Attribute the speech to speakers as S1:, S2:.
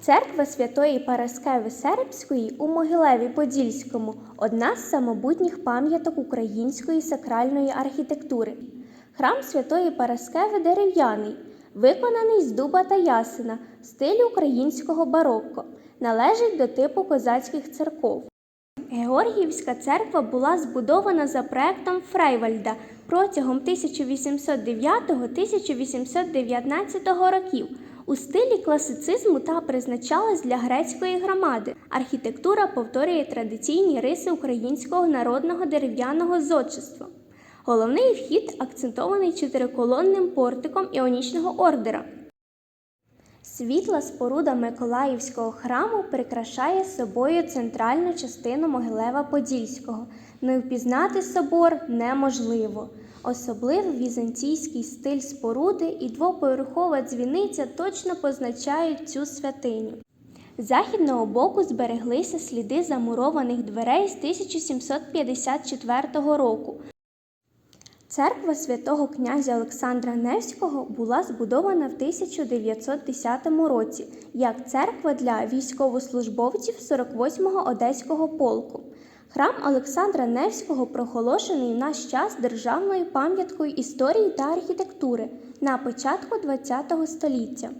S1: Церква Святої Параскеви Сербської у Могилеві Подільському одна з самобутніх пам'яток української сакральної архітектури. Храм Святої Параскеви дерев'яний, виконаний з дуба та ясена, стилю українського барокко, належить до типу козацьких церков. Георгіївська церква була збудована за проектом Фрейвальда протягом 1809-1819 років у стилі класицизму та призначалась для грецької громади. Архітектура повторює традиційні риси українського народного дерев'яного зодчества. Головний вхід акцентований чотириколонним портиком іонічного ордера. Світла споруда Миколаївського храму прикрашає собою центральну частину Могилева Подільського. Не впізнати собор неможливо. Особливо візантійський стиль споруди і двоповерхова дзвіниця точно позначають цю святиню. З західного боку збереглися сліди замурованих дверей з 1754 року. Церква святого князя Олександра Невського була збудована в 1910 році як церква для військовослужбовців 48-го Одеського полку. Храм Олександра Невського проголошений в наш час державною пам'яткою історії та архітектури на початку ХХ століття.